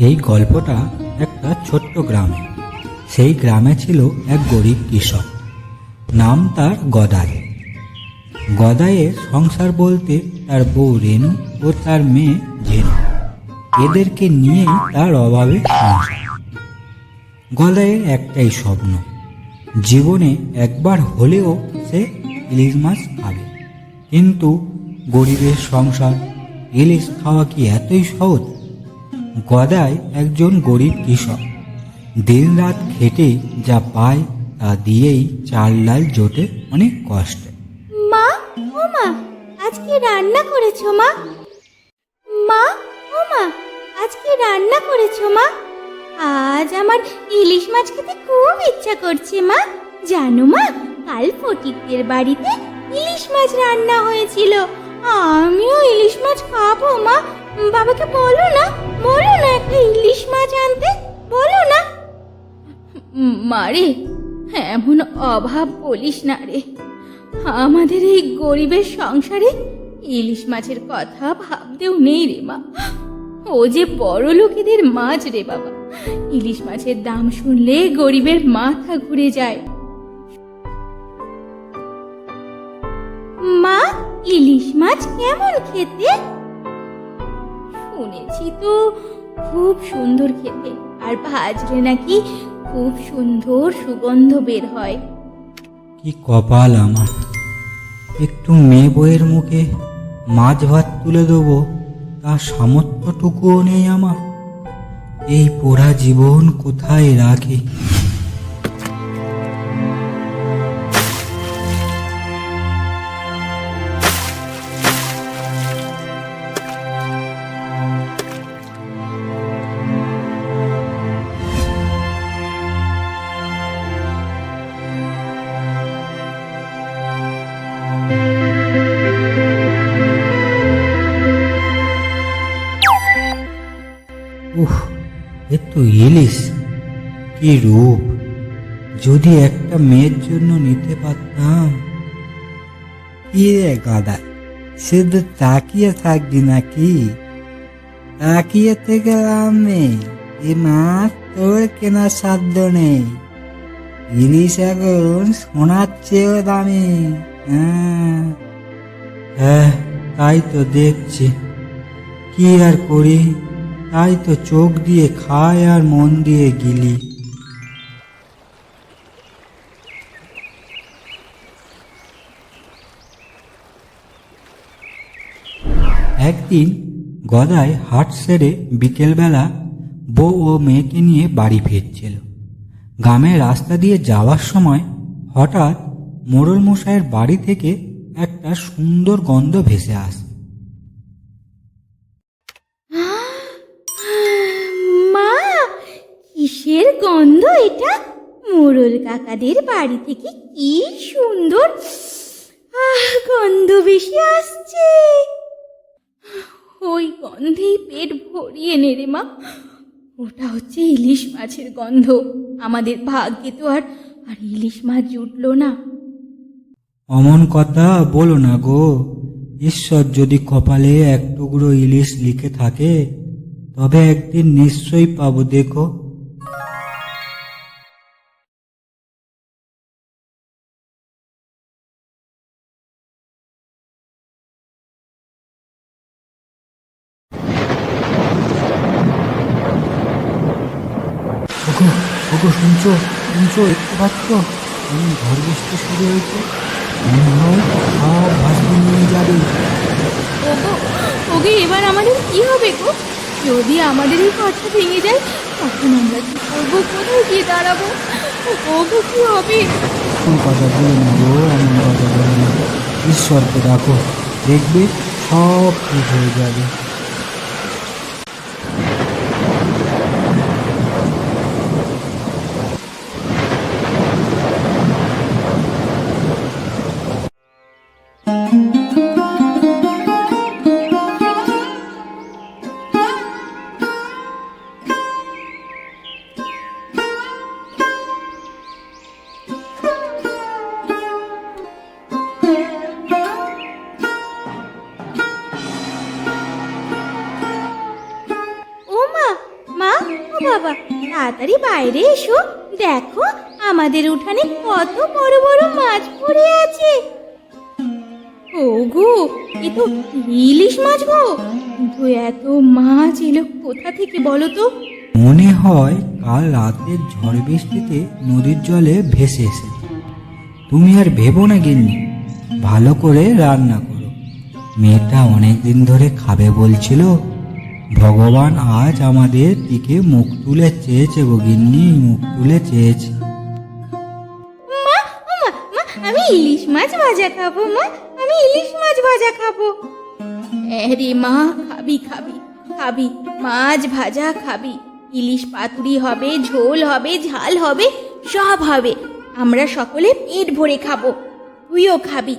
এই গল্পটা একটা ছোট্ট গ্রামে। সেই গ্রামে ছিল এক গরিব কৃষক। নাম তার গদাই। গদাইয়ের সংসার বলতে তার বউ রেণু ও তার মেয়ে ঝেনু এদেরকে নিয়েই তার অভাবে সংসার। গদাইয়ের একটাই স্বপ্ন, জীবনে একবার হলেও সে ইলিশ মাছ খাবে। কিন্তু গরিবের সংসার, ইলিশ খাওয়া কি এতই সহজ? গদাই একজন গরিব কৃষক। দিনরাত খেটে যা পায় তা দিয়েই চাল ডাল জোটে অনেক কষ্টে। মা, ও মা, আজকে রান্না করেছ মা? মা, ও মা, আজকে রান্না করেছ মা? আজ আমার ইলিশ মাছ খেতে খুব ইচ্ছা করছে মা। জানো মা, কাল ফটিকদের বাড়িতে ইলিশ মাছ রান্না হয়েছিল। আমিও ইলিশ মাছ খাব মা। বাবাকে বলো না বলো না একটা ইলিশ মাছ আনতে বলো না। মারে এমন অভাব বলিস না রে। আমাদের এই গরিবের সংসারে ইলিশ মাছের কথা ভাবতেও নেই রে মা। ও যে বড় লোকেদের মাছ রে বাবা। ইলিশ মাছের দাম শুনলে গরিবের মাথা ঘুরে যায়। মা ইলিশ মাছ কেমন খেতে? তো। খুব সুন্দর খেতে। আর ভাজলে নাকি খুব সুন্দর সুগন্ধ বের হয়। কি কপাল আমার। একটু মেয়ে বইয়ের মুখে মাছ ভাত তুলে দেবো, তার সামর্থ্যটুকুও নেই আমার। এই পোড়া জীবন কোথায় রাখি? উহ, এ তো ইলিশ। কি রূপ। যদি একটা মেয়ের জন্য নিতে পারতাম। কি রে গাদা শুধু তাকিয়ে থাকবি নাকি? তাকিয়ে থেকে নেই এ মাছ তোর কেনার সাধ্য নেই। ইলিশ এখন সোনার চেয়েও দামি হ্যাঁ। হ্যাঁ তাই তো দেখছি। কি আর করি? তাই তো চোখ দিয়ে খায় আর মন দিয়ে গিলি। একদিন গদায় হাট সেরে বিকেলবেলা বউ ও মেয়েকে নিয়ে বাড়ি ফিরছিল। গ্রামের রাস্তা দিয়ে যাওয়ার সময় হঠাৎ মোড়ল মশাইয়ের বাড়ি থেকে একটা সুন্দর গন্ধ ভেসে আসে। এটা মোড়ল কাকাদের বাড়ি থেকে কি সুন্দর। গন্ধ বেশি আসছে। ওই গন্ধেই পেট ভরিয়ে নে রে মা। ওটা হচ্ছে ইলিশ মাছের গন্ধ। আমাদের ভাগ্যে তো আর আর ইলিশ মাছ জুটলো না। অমন কথা বলো না গো। ঈশ্বর যদি কপালে এক টুকরো ইলিশ লিখে থাকে, তবে একদিন নিশ্চয়ই পাবো দেখো। ওগো শুনছো? শুনছো? দেখতে পাচ্ছ? আমি ঝড় বৃষ্টি শুরু হয়েছে। মনে হয় সব নিয়ে যাবে। ওগো ওগে এবার আমাদের কি হবে গো? যদি আমাদের এই ঘরটা ভেঙে যায় তখন আমরা কি করব? কোথায় গিয়ে দাঁড়াবো? ওগো কি হবে? এমন কথা বলে না গো এমন কথা বলে না ঈশ্বরকে ডাকো দেখবে সব ঠিক হয়ে যাবে। বাবা, তাড়াতাড়ি বাইরে এসো। দেখো, আমাদের উঠানে কত বড় বড় মাছ পড়ে আছে। এ তো ইলিশ মাছ গো। কিন্তু এত মাছ এলো কোথা থেকে বলো তো? মনে হয় কাল রাতের ঝড় বৃষ্টিতে নদীর জলে ভেসে এসেছে। তুমি আর ভেবো না গিন্নি, ভালো করে রান্না করো। মেয়েটা অনেক দিন ধরে খাবে বলছিল ভগবান আজ আমাদের দিকে মুখ তুলে চেয়েছে গিন্নি মুখ তুলে চেয়েছে। মা মা মা আমি ইলিশ মাছ ভাজা খাব মা আমি ইলিশ মাছ ভাজা খাব। আরে মা খাবি খাবি খাবি মাছ ভাজা খাবি। ইলিশ পাতুরি হবে ঝোল হবে ঝাল হবে সব হবে। আমরা সকলে পেট ভরে খাব। তুইও খাবি।